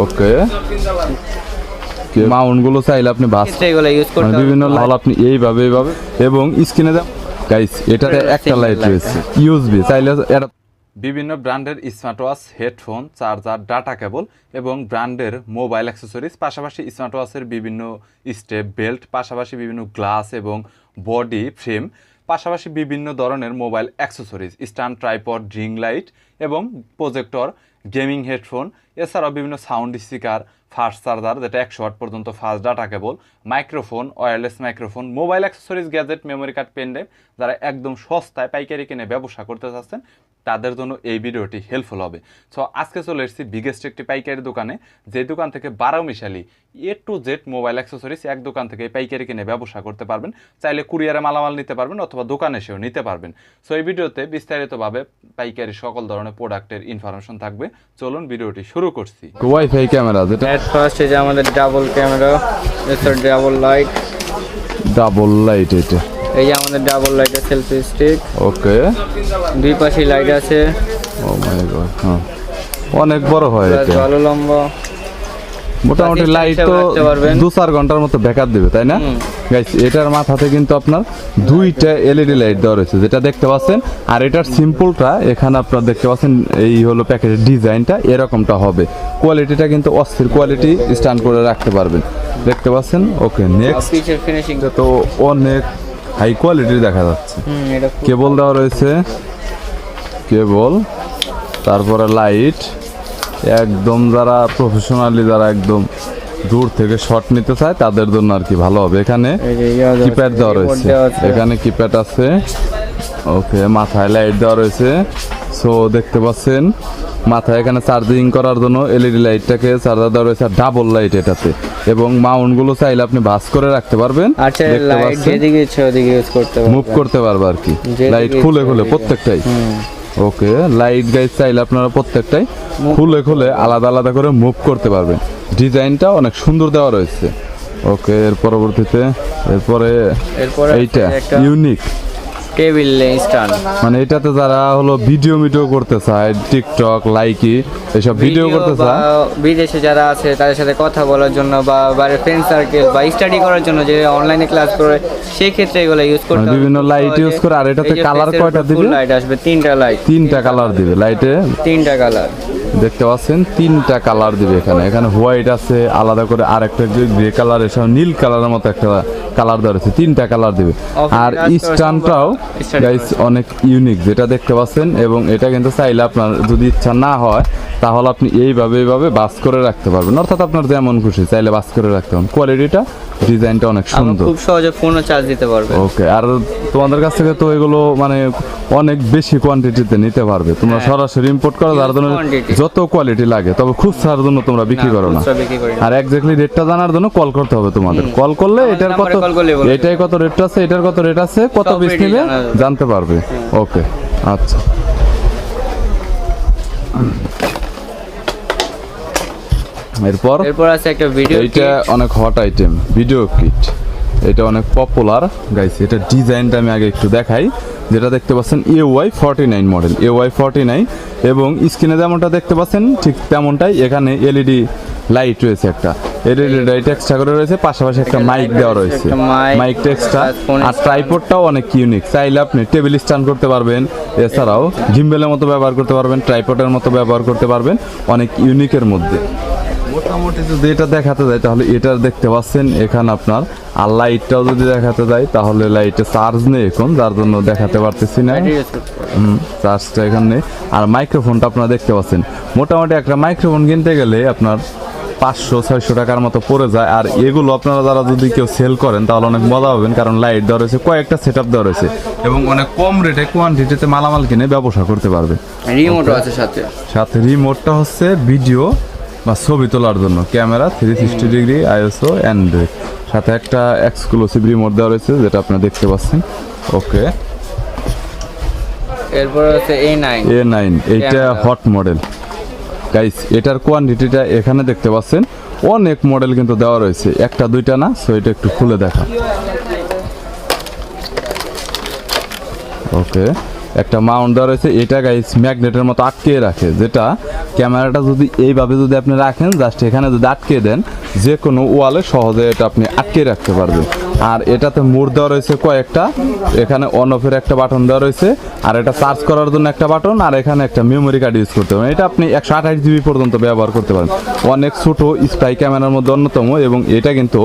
ওকে মাউন্টগুলো চাইলে আপনি মানে বিভিন্ন লাল আপনি এইভাবে এইভাবে। এবং স্ক্রিনে গাইস এটাতে এটা একটা লাইট রয়েছে। ইউএসবি চাইলে এটা বিভিন্ন ব্র্যান্ডের smart watch headphone charger data cable এবং ব্র্যান্ডের মোবাইল অ্যাক্সেসরিজ পাশাপাশি স্মার্ট ওয়াচের বিভিন্ন স্টেপ বেল্ট পাশাপাশি বিভিন্ন গ্লাস এবং বডি ফ্রেম পাশাপাশি বিভিন্ন ধরনের মোবাইল অ্যাক্সেসরিজ স্ট্যান্ড ট্রাইপড ড্রিং লাইট এবং প্রজেক্টর গেমিং হেডফোন, এছাড়াও বিভিন্ন সাউন্ড স্পিকার, ফাস্ট চার্জার, যেটা একশো ওয়াট পর্যন্ত fast data cable, microphone wireless microphone mobile accessories gadget memory card pendrive যারা একদম সস্তায় পাইকারি কিনে ব্যবসা করতে চাচ্ছেন, তাদের জন্য এই ভিডিওটি হেল্পফুল হবে। সো আজকে চলে এসেছি বিগেস্ট একটি পাইকারি দোকানে, যে দোকান থেকে বারো মিশালি A to Z mobile accessories এক দোকান থেকে পাইকারি কিনে ব্যবসা করতে পারবেন। চাইলে কুরিয়ারে মালামাল নিতে পারবেন অথবা দোকানে এসেও নিতে পারবেন। সো এই ভিডিওতে বিস্তারিতভাবে পাইকারি সকল ধরনের প্রোডাক্টের ইনফরমেশন থাকবে। চলুন ভিডিওটি শুরু করছি। ওয়াইফাই ক্যামেরা যেটা এট ফার্স্ট এই যে আমাদের ডাবল ক্যামেরা এছাড়া ডাবল লাইট ডাবল লাইট এটা। এই যে আমাদের ডাবল লাইটের সেলফি স্টিক ওকে দুই পাশে লাইট আছে। ও মাই গড হ্যাঁ। অনেক বড় হয় এটা। ভালো লম্বা মোটামুটি লাইট তো। দু চার ঘণ্টার মতো ব্যাকআপ দিবে তাই না। গাইস এটার মাথাতে কিন্তু আপনার দুইটা এলইডি লাইট দেওয়া রয়েছে যেটা দেখতে পাচ্ছেন। আর এটার সিম্পলটা এখানে আপনারা দেখতে পাচ্ছেন এই হলো প্যাকেটের ডিজাইনটা এরকমটা হবে। কোয়ালিটিটা কিন্তু অস্থির কোয়ালিটি স্ট্যান্ড করে রাখতে পারবেন। দেখতে পাচ্ছেন? ওকে নেক্সট পিচের ফিনিশিং তো অনেক হাই কোয়ালিটির দেখা যাচ্ছে। হুম এটা কেবল দেওয়া রয়েছে। কেবল তারপরে লাইট একদম যারা প্রফেশনালি যারা একদম দূর থেকে শট নিতে চায় তাদের জন্য আর কি ভালো হবে। এখানে যে ইয়া দেওয়া কিপ্যাড দেওয়া রয়েছে। এখানে কিপ্যাড আছে। ওকে মাথায় লাইট দেওয়া রয়েছে। সো দেখতে পাচ্ছেন মাথায় এখানে চার্জিং করার জন্য এলইডি লাইটটাকে চার্জার দেওয়া রয়েছে আর ডাবল লাইট এটাতে। এবং মাউন্টগুলো চাইলে আপনি ভাস করে রাখতে পারবেন। আচ্ছা ওদিকে ইউজ করতে পারবেন। মুভ করতে পারবে আর কি। লাইট খুলে খুলে প্রত্যেকটাই। ওকে লাইট গাইজ চাইলে আপনারা প্রত্যেকটাই খুলে খুলে আলাদা আলাদা করে মুভ করতে পারবেন। ডিজাইনটা অনেক সুন্দর দেওয়া রয়েছে। ওকে এর পরবর্তীতে এরপরে এরপরে এইটা ইউনিক। টেবিল স্ট্যান্ড মানে এটাতে যারা হলো ভিডিও মিডিও করতে চায় টিকটক লাইকি এসব ভিডিও করতে চায়। বিদেশে যারা আছে তাদের সাথে কথা বলার জন্য বা বাইরে ফ্রেন্ড সার্কেল বা স্টাডি করার জন্য যে অনলাইনে ক্লাস করে সেই ক্ষেত্রে এগুলো ইউজ করতে মানে বিভিন্ন লাইট ইউজ করে, আর এটাতে এর কয়টা দিবে? লাইট আসবে তিনটা লাইট তিনটা কালার দিবে লাইটে তিনটা কালার দেখতে পাচ্ছেন তিনটা কালার দিবে এখানে। এখানে হোয়াইট আছে আলাদা করে আরেকটা গ্রে কালার এসব নীল কালারের মতো একটা কালার ধরেছে রয়েছে তিনটা কালার দিবে। আর স্টানটাও গাইস অনেক ইউনিক যেটা দেখতে পাচ্ছেন এবং এটা কিন্তু চাইলে আপনার যদি ইচ্ছা না হয় তাহলে আপনি এইভাবে এইভাবে বাস করে রাখতে পারবেন। অর্থাৎ আপনার যেমন খুশি চাইলে বাস করে রাখতে পারেন কোয়ালিটিটা ডিজাইনটা অনেক সুন্দর। খুব সহজে ফোনও চার্জ দিতে পারবে। ওকে আর তোমাদের কাছ থেকে তো এগুলো মানে অনেক বেশি কোয়ান্টিটিতে নিতে পারবে। তোমরা হ্যাঁ। সরাসরি ইম্পোর্ট করো যার জন্য যত কোয়ালিটি লাগে তবে খুচরার জন্য তোমরা বিক্রি করো না। আর এক্স্যাক্টলি রেটটা জানার জন্য কল করতে হবে তোমাদের। কল করলে এটার কত এটাই কত রেট আছে এটার কত রেট আছে কত পিস যাবে। জানতে পারবে। ওকে আচ্ছা। এরপর? এরপর আছে একটা ভিডিও এইটা অনেক হট আইটেম ভিডিও কিট এটা অনেক পপুলার গাইস এটা ডিজাইনটা আমি আগে একটু দেখাই। যেটা দেখতে পাচ্ছেন A Y forty nine model A Y forty nine এবং স্ক্রিনে যেমনটা দেখতে পাচ্ছেন ঠিক তেমনটাই এখানে এলইডি লাইট রয়েছে একটা। এলইডি লাইট এক্সট্রা করে রয়েছে পাশাপাশি একটা মাইক দেওয়া রয়েছে, মাইকটা এক্সট্রা আর ট্রাইপডটাও অনেক ইউনিক চাইলে আপনি টেবিল স্ট্যান্ড করতে পারবেন এছাড়াও গিম্বেলের মতো ব্যবহার করতে পারবেন ট্রাইপডের মতো ব্যবহার করতে পারবেন অনেক ইউনিকের মধ্যে। মোটামুটি যদি এটা দেখাতে যায় তাহলে এটা দেখতে পাচ্ছেন এখানে আপনার আর লাইটটাও যদি দেখাতে যায় তাহলে লাইটে চার্জ নেই এখন যার জন্য দেখাতে পারতেছি না। চার্জটা এখানে আর মাইক্রোফোনটা আপনারা দেখতে পাচ্ছেন। মোটামুটি একটা মাইক্রোফোন কিনতে গেলে আপনার পাঁচশো ছয়শো টাকার মতো পড়ে যায়। আর এগুলো আপনারা যারা যদি কেউ সেল করেন তাহলে অনেক মজা পাবেন কারণ লাইট দেওয়া রয়েছে কয়েকটা সেট আপ দেওয়া রয়েছে। এবং অনেক কম রেটে কোয়ান্টিটিতে মালামাল কিনে ব্যবসা করতে পারবে। রিমোটও আছে সাথে। সাথে রিমোটটা হচ্ছে ভিডিও বা ছবি তোলার জন্য। Camera three sixty degree ISO android সাথে একটা এক্সক্লুসিভ রিমোট দেওয়া রয়েছে যেটা আপনারা দেখতে পাচ্ছেন। ওকে। এরপর এ নাইন এ নাইন এইটা হট মডেল গাইস এটার কোয়ান্টিটিটা এখানে দেখতে পাচ্ছেন। অনেক মডেল কিন্তু দেওয়া রয়েছে। একটা দুইটা না সো এটা একটু খুলে দেখা। ওকে। একটা মাউন্ট দেওয়া রয়েছে, এটা গাইস ম্যাগনেটের মতো আটকে রাখে, যেটা ক্যামেরাটা যদি এইভাবে যদি আপনি রাখেন জাস্ট এখানে যদি আটকে দেন যে কোনো ওয়ালে সহজে এটা আপনি আটকে রাখতে পারবেন। আর এটাতে মোড় দেওয়া রয়েছে কয়েকটা। এখানে অন অফের একটা বাটন দেওয়া রয়েছে। আর এটা চার্জ করার জন্য একটা বাটন আর এখানে একটা মেমোরি কার্ড ইউজ করতে পারেন এটা আপনি একশো আঠাশ জিবি পর্যন্ত ব্যবহার করতে পারেন। অনেক ছোট স্পাই ক্যামেরার মধ্যে অন্যতম, এবং এটা কিন্তু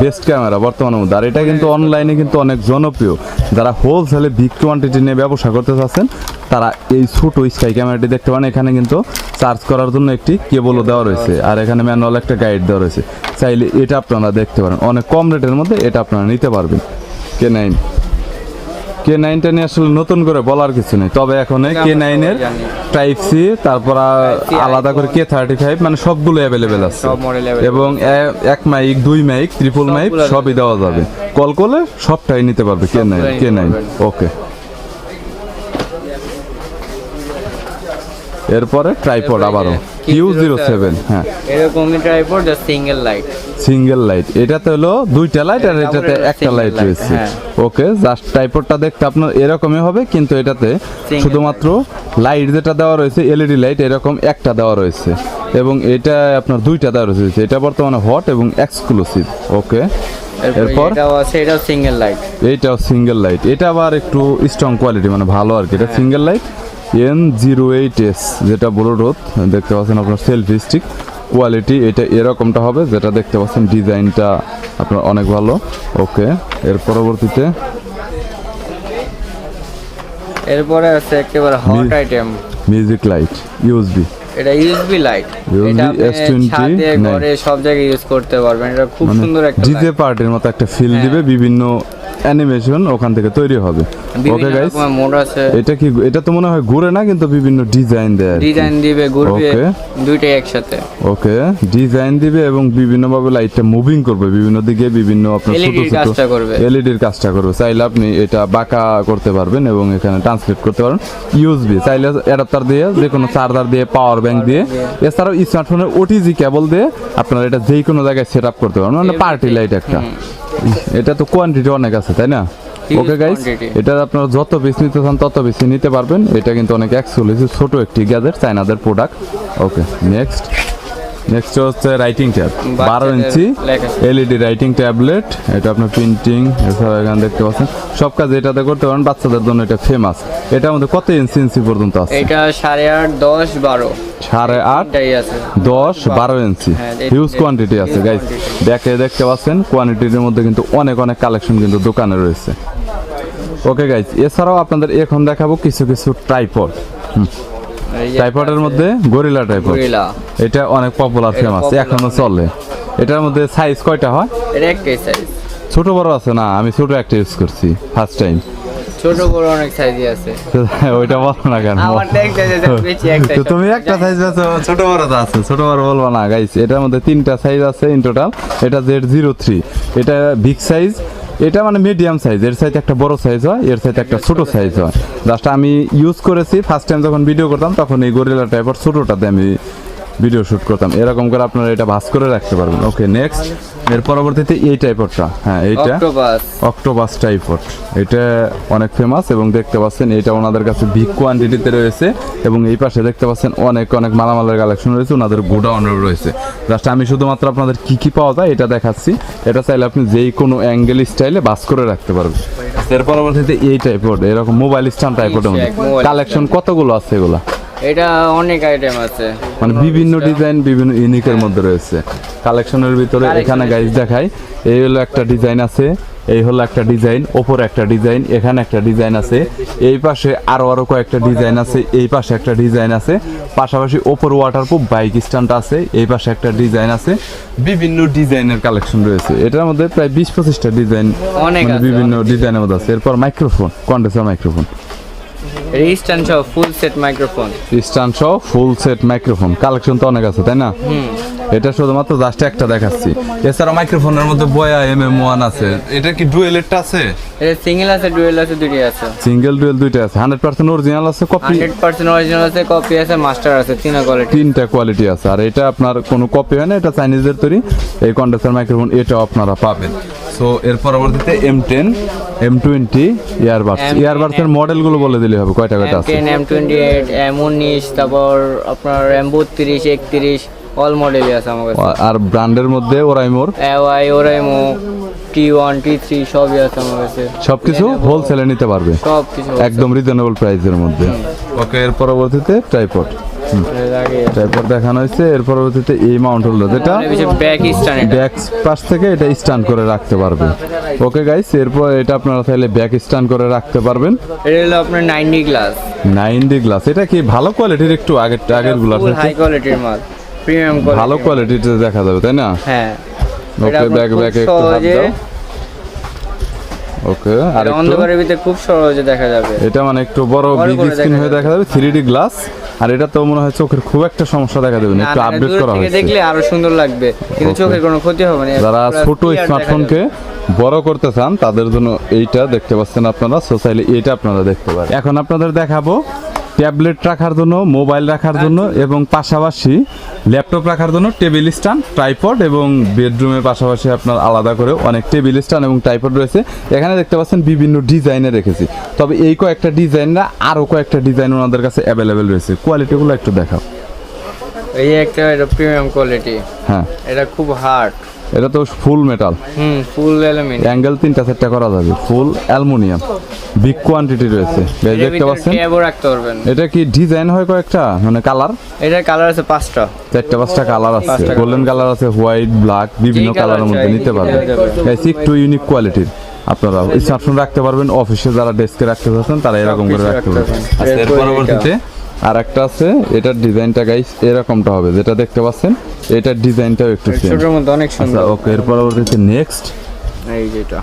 বেস্ট ক্যামেরা বর্তমানের মধ্যে। আর এটা কিন্তু অনলাইনে কিন্তু অনেক জনপ্রিয়। যারা হোলসেলে বিগ কোয়ান্টিটি নিয়ে ব্যবসা করতে চাচ্ছেন, তারা এই ছোট স্কাই ক্যামেরাটি দেখতে পান এখানে কিন্তু চার্জ করার জন্য একটি কেবলও দেওয়া রয়েছে। আর এখানে ম্যানুয়াল একটা গাইড দেওয়া রয়েছে। চাইলে এটা আপনারা দেখতে পারেন। অনেক কম রেটের মধ্যে এটা আপনারা নিতে পারবেন। কে নাইন কে নাইনটা নিয়ে আসলে নতুন করে বলার কিছু নেই। তবে এখন কে নাইনের টাইপ সি তারপর আলাদা করে কে থার্টি ফাইভ মানে সবগুলো অ্যাভেলেবেল আছে। এবং এক মাইক দুই মাইক ত্রিপল মাইক সবই দেওয়া যাবে। কল করলে সবটাই নিতে পারবে K nine K nine okay এরপরে ট্রাইপড আবারও। কিউ জিরো সেভেন হ্যাঁ। এরকমই tripod just single light single light এটাতে হলো দুইটা লাইট আর এটাতে একটা লাইট রয়েছে। হ্যাঁ। ওকে জাস্ট টাইপডটা দেখতে আপনার এরকমই হবে কিন্তু এটাতে শুধুমাত্র লাইট যেটা দেওয়া রয়েছে এলইডি লাইট এরকম একটা দেওয়া রয়েছে। এবং এটা আপনার দুইটা দেওয়া রয়েছে। এটা বর্তমানে হট এবং এক্সক্লুসিভ ওকে এরপর এটাও আছে এটাও সিঙ্গেল লাইট এইটাও সিঙ্গেল লাইট এটা আবার একটু স্ট্রং কোয়ালিটি মানে ভালো আর কি। এটা হ্যাঁ। Single light N zero eight S যেটা ব্লুটুথ দেখতে পাচ্ছেন আপনার সেলফি স্টিক কোয়ালিটি এটা এরকমটা হবে যেটা দেখতে পাচ্ছেন ডিজাইনটা আপনার অনেক ভালো। ওকে এর পরবর্তীতে এরপরে আছে একেবারে hot item music light USB এটা ইউএসবি লাইট এটা ছাদে ঘরে সব জায়গায় ইউজ করতে পারবেন। এটা খুব মানে সুন্দর একটা light। পার্টির মতো একটা ফিল হ্যাঁ। দিবে বিভিন্ন অ্যানিমেশন ওখান থেকে তৈরি হবে। ওকে গাইস মোড আছে। এটা কি এটা তো মনে হয় ঘুরে না কিন্তু বিভিন্ন ডিজাইন দেয় ডিজাইন দিবে ঘুরবে. দুইটাই একসাথে। ওকে ডিজাইন দিবে এবং বিভিন্ন ভাবে লাইটটা মুভিং করবে বিভিন্ন দিকে বিভিন্ন আপনার ছোট ছোট। এলইডির কাজটা করবে। চাইলে আপনি এটা বাঁকা করতে পারবেন এবং এখানে ট্রান্সলেট করতে পারবেন। ইউএসবি চাইলে অ্যাডাপ্টার দিয়ে যে কোনো চার্জার দিয়ে পাওয়ার ব্যাংক দিয়ে। এছাড়াও স্মার্টফোনের ওটিজি কেবল দিয়ে আপনারা এটা যে কোনো জায়গায় সেট আপ করতে পারবেন। মানে পার্টি লাইট একটা। এটা তো কোয়ান্টিটি অনেক আছে তাই না? ওকে গাইস এটা আপনারা যত পিস নিতে চান তত পিস নিতে পারবেন। এটা কিন্তু অনেক এক্সক্লুসিভ ছোট একটি গ্যাজেট চাইনাদের প্রোডাক্ট ওকে নেক্সট নেক্সট হচ্ছে রাইটিং ট্যাব বারো ইঞ্চি এলইডি রাইটিং ট্যাবলেট এটা আপনার প্রিন্টিং এছাড়া এখানে দেখতে পাচ্ছেন। সব কাজ এটাতে করতে পারেন বাচ্চাদের জন্য এটা ফেমাস এটা আমাদের কত ইঞ্চি ইঞ্চি পর্যন্ত আছে? এটা সাড়ে আট দশ বারো। সাড়ে আট দশ বারো ইঞ্চি হিউজ কোয়ান্টিটি আছে গাইস দেখে দেখতে পাচ্ছেন কোয়ান্টিটির মধ্যে কিন্তু অনেক অনেক কালেকশন কিন্তু দোকানে রয়েছে। ওকে গাইস এছাড়াও আপনাদের এখন দেখাবো কিছু কিছু ট্রাইপড ট্রাইপডের মধ্যে গরিলা ট্রাইপড এটা অনেক পপুলার ফেমাস এখনও চলে। এটার মধ্যে সাইজ কয়টা হয়? ছোট বড় আছে না আমি ছোট একটা ইউজ করছি ফার্স্ট টাইম ছোট বড় অনেক সাইজই আছে। ওইটা বলো না কেন? আমার তো বেশি একটাই তো তুমি একটা সাইজ আছে ছোট বড় তো আছে ছোট বড় বলব না গাইস এটার মধ্যে তিনটা সাইজ আছে ইন টোটাল এটা জেড জিরো থ্রি এটা বিগ সাইজ এটা মানে মিডিয়াম সাইজ এর সাইজ একটা বড় সাইজ হয় এর সাইজ একটা ছোট সাইজ হয়। জাস্ট আমি ইউজ করেছি ফার্স্ট টাইম যখন ভিডিও করতাম তখন এই গরিলা টাইপের ছোটটাতে আমি ভিডিও শুট করতাম। এরকম করে আপনারা এটা ভাস করে রাখতে পারবেন। ওকে নেক্সট এর পরবর্তীতে এই টাইপেরটা হ্যাঁ এইটা অক্টোপাস অক্টোবাস টাইপট এটা অনেক ফেমাস এবং দেখতে পাচ্ছেন এটা ওনাদের কাছে বিগ কোয়ান্টিটিতে রয়েছে এবং এই পাশে দেখতে পাচ্ছেন অনেক অনেক মালামালের কালেকশন রয়েছে ওনাদের গোডাউন রয়েছে। জাস্ট আমি শুধুমাত্র আপনাদের কি কি পাওয়া যায় এটা দেখাচ্ছি। এটা চাইলে আপনি যেই কোনো অ্যাঙ্গেল স্টাইলে বাস করে রাখতে পারবেন। এর পরবর্তীতে এই টাইপট এরকম মোবাইল স্ট্যান্ড টাইপটের মধ্যে কালেকশন কতগুলো আছে এগুলা? এটা অনেক আইটেম আছে। মানে বিভিন্ন ডিজাইন বিভিন্ন ইউনিকের মধ্যে রয়েছে। কালেকশনের ভিতরে এখানে গাইজ দেখাই এই হলো একটা ডিজাইন আছে এই হলো একটা ডিজাইন ওপরে একটা ডিজাইন এখানে একটা ডিজাইন আছে। এই পাশে আরও আরও কয়েকটা ডিজাইন আছে এই পাশে একটা ডিজাইন আছে। পাশাপাশি ওপর ওয়াটারপ্রুফ বাইক স্ট্যান্ড আছে এই পাশে একটা ডিজাইন আছে। বিভিন্ন ডিজাইনের কালেকশন রয়েছে। এটার মধ্যে প্রায় বিশ পঁচিশটা ডিজাইন অনেক মানে বিভিন্ন ডিজাইনের মধ্যে আছে। এরপর মাইক্রোফোন কন্ডেন্সার মাইক্রোফোন রিস্টান সহ ফুল সেট মাইক্রোফোন স্ট্যান্ড সহ ফুল সেট মাইক্রোফোন কালেকশন তো অনেক আছে তাই না? এটা শুধুমাত্র জাস্ট একটা দেখাচ্ছি। এছাড়া মাইক্রোফোনের মধ্যে বয়া এম এম ওয়ান আছে। এটা কি ডুয়েলেরটা আছে? এটা সিঙ্গেল আছে ডুয়েল আছে দুটি আছে। সিঙ্গেল ডুয়েল দুইটা আছে। হান্ড্রেড পার্সেন্ট অরিজিনাল আছে কপি হান্ড্রেড পার্সেন্ট অরিজিনাল আছে কপি আছে মাস্টার আছে তিন কোয়ালিটি তিনটা কোয়ালিটি আছে। আর এটা আপনার কোনো কপি হয় না এটা চাইনিজের তৈরি। এই কন্ডেন্সার মাইক্রোফোন এটাও আপনারা পাবেন। সো এর পরবর্তীতে M ten M twenty earbuds M10 ইয়ারবাডসের মডেলগুলো বলে দিলে হবে কয়টা কয়টা এম আছে? Ten M twenty eight M উনিশ তারপর আপনার এম বত্রিশ একত্রিশ অল মডেলই আছে আমার কাছে। আর ব্র্যান্ডের মধ্যে ওরাইমোর AY Oraimo T one T three সবই আছে আমার কাছে। সবকিছু হোলসেলে নিতে পারবে? সব কিছু একদম রিজনেবল প্রাইসের মধ্যে। ওকে এর পরবর্তীতে ট্রাইপড ট্রাইপড দেখানো হয়েছে এর পরবর্তীতে এই মাউন্ট হোল্ডার যেটা ব্যাক স্ট্যান্ড ব্যাক পাশ থেকে এটা স্ট্যান্ড করে রাখতে পারবে। ওকে গাইস এরপর এটা আপনারা চাইলে ব্যাক স্ট্যান্ড করে রাখতে পারবেন। এটা হলো আপনার ninety glass nine D glass এটা কি ভালো কোয়ালিটির একটু আগের আগেরগুলো হাই কোয়ালিটির মাল। প্রিমিয়াম কোয়ালিটি ভালো কোয়ালিটির দেখা যাবে তাই না? হ্যাঁ। ওকে আপনার ব্যাক একটু হাত দাও। ওকে আর অন্ধকারের ভিতরে খুব সহজে দেখা যাবে। এটা মানে একটু বড় বিগ স্ক্রিন হয়ে দেখা যাবে থ্রি ডি গ্লাস আর এটা তো মনে হয় চোখের খুব একটা সমস্যা দেখা দেবে না একটু আপডেট করা হয়েছে। দেখলে আরও সুন্দর লাগবে কিন্তু চোখের কোনো ক্ষতি হবে না যারা ছোট স্মার্টফোনকে বড় করতে চান তাদের জন্য এইটা দেখতে পাচ্ছেন আপনারা সোসাইলি এইটা আপনারা দেখতে পারেন। এখন আপনাদের দেখাবো ট্যাবলেট রাখার জন্য মোবাইল রাখার জন্য এবং পাশাপাশি ল্যাপটপ রাখার জন্য টেবিল স্ট্যান্ড ট্রাইপড এবং বেডরুমের পাশাপাশি আপনার আলাদা করে অনেক টেবিল স্ট্যান্ড এবং ট্রাইপড রয়েছে। এখানে দেখতে পাচ্ছেন বিভিন্ন ডিজাইনে রেখেছি। তবে এই কয়েকটা ডিজাইন না আরও কয়েকটা ডিজাইন ওনাদের কাছে অ্যাভেলেবেল রয়েছে। কোয়ালিটিগুলো একটু দেখাও। এই একটা এটা প্রিমিয়াম কোয়ালিটি হ্যাঁ। এটা খুব হার্ড এটা তো ফুল মেটাল হুম ফুল অ্যালুমিনিয়াম। অ্যাঙ্গেল তিনটা চারটা করা যাবে ফুল অ্যালুমিনিয়াম। বিগ কোয়ান্টিটি রয়েছে। এই দেখতে পাচ্ছেন? ট্যাবও রাখতে পারবেন। এটা কি ডিজাইন হয় কয়েকটা মানে কালার এটার কালার আছে পাঁচটা। চারটা পাঁচটা কালার আছে। গোল্ডেন কালার আছে হোয়াইট ব্ল্যাক বিভিন্ন কালারের মধ্যে নিতে পারবেন। যাবে। গাইস একটু ইউনিক কোয়ালিটির আপনারা স্মার্টফোন রাখতে পারবেন অফিসে যারা ডেস্কে রাখতে চাচ্ছেন তারা এরকম করে রাখতে পারবেন। আচ্ছা, এর পরবর্তীতে আর একটা আছে এটার ডিজাইনটা গাইস এরকমটা হবে যেটা দেখতে পাচ্ছেন এটার ডিজাইনটাও একটু সেম ছোটোর মধ্যে অনেক আচ্ছা সুন্দর। ওকে এর পরবর্তীতে নেক্সট এই যেটা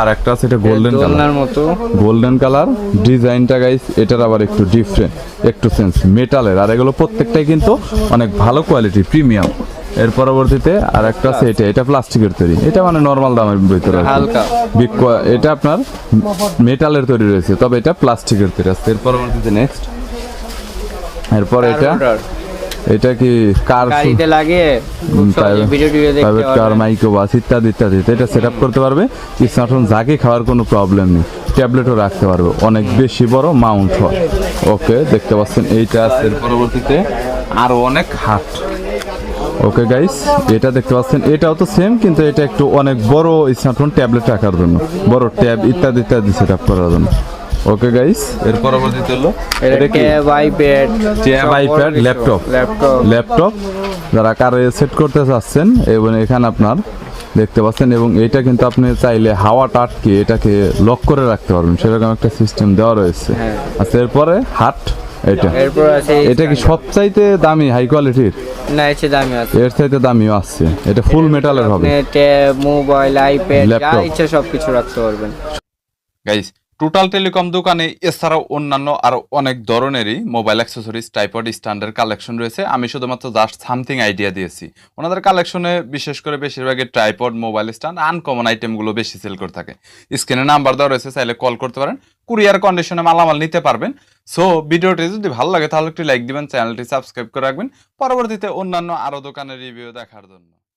আর একটা আছে এটা গোল্ডেন কালার মতো। গোল্ডেন কালার ডিজাইনটা গাইস এটার আবার একটু ডিফারেন্ট একটু সেন্স মেটালের আর এগুলো প্রত্যেকটাই কিন্তু অনেক ভালো কোয়ালিটি প্রিমিয়াম এর পরবর্তীতে আর একটা আছে এটা এটা প্লাস্টিকের তৈরি। এটা মানে নর্মাল দামের ভিতরে। হালকা। এটা আপনার মেটালের তৈরি রয়েছে তবে এটা প্লাস্টিকের তৈরি আছে। এর পরবর্তীতে নেক্সট এরপর এটা এটা কি কার গাড়িতে খুব ভিডিও টিডিও দেখতে প্রাইভেট কার পারবেন মাইক্রোবাস ইত্যাদি ইত্যাদি। এটা সেট আপ করতে পারবে। স্মার্টফোন যাকে খাওয়ার কোনো প্রবলেম নেই। ট্যাবলেটও রাখতে পারবে। অনেক বেশি বড় মাউন্ট হয়। ওকে দেখতে পাচ্ছেন এইটা আছে। এর পরবর্তীতে আরও অনেক হাট। ওকে গাইস এটা দেখতে পাচ্ছেন এটাও তো সেম কিন্তু এটা একটু অনেক বড় স্মার্টফোন ট্যাবলেট রাখার জন্য। বড় ট্যাব ইত্যাদি ইত্যাদি সেট আপ করার জন্য। ওকে গাইস এর পরবর্তীতে হলো এটা কি? IPad tab iPad laptop laptop laptop যারা কারে সেট করতে চাচ্ছেন এবং এখানে আপনার দেখতে পাচ্ছেন এবং এটা কিন্তু আপনি চাইলে হাওয়াটা আটকে এটাকে লক করে রাখতে পারবেন। সেরকম একটা সিস্টেম দেওয়া রয়েছে। হ্যাঁ। আচ্ছা এরপরে হাট। এটা। এরপর আছে এটা কি। সবচাইতে দামি হাই কোয়ালিটির না এসে দামি আছে। এর চাইতে দামিও আছে। এটা ফুল মেটালের হবে। আপনি মোবাইল আইপ্যাড যা। ইচ্ছা সবকিছু রাখতে পারবেন। গাইস টোটাল টেলিকম দোকানে, এছাড়াও অন্যান্য আরও অনেক ধরনেরই mobile accessories tripod standard collection রয়েছে। আমি শুধুমাত্র জাস্ট সামথিং আইডিয়া দিয়েছি। ওনাদের কালেকশনে বিশেষ করে বেশিরভাগই টাইপড মোবাইল স্ট্যান্ড আনকমন আইটেমগুলো বেশি সেল করে থাকে। স্ক্রিনে নাম্বার দেওয়া রয়েছে, চাইলে কল করতে পারেন। কুরিয়ার কন্ডিশনে মালামাল নিতে পারবেন। সো ভিডিওটি যদি ভালো লাগে, তাহলে একটি লাইক দিবেন চ্যানেলটি সাবস্ক্রাইব করে রাখবেন। পরবর্তীতে অন্যান্য আরও দোকানের রিভিউ দেখার জন্য।